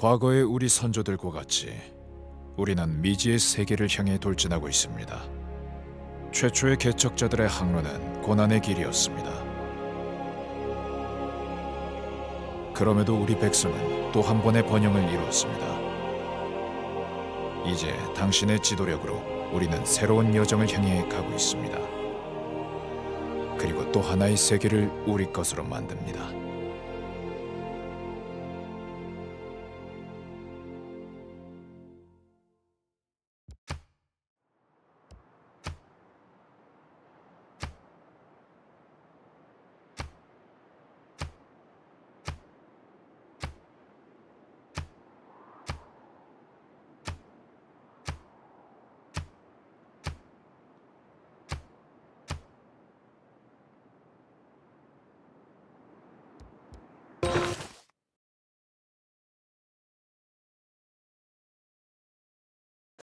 과거의 우리 선조들과 같이 우리는 미지의 세계를 향해 돌진하고 있습니다. 최초의 개척자들의 항로는 고난의 길이었습니다. 그럼에도 우리 백성은 또 한 번의 번영을 이루었습니다. 이제 당신의 지도력으로 우리는 새로운 여정을 향해 가고 있습니다. 그리고 또 하나의 세계를 우리 것으로 만듭니다.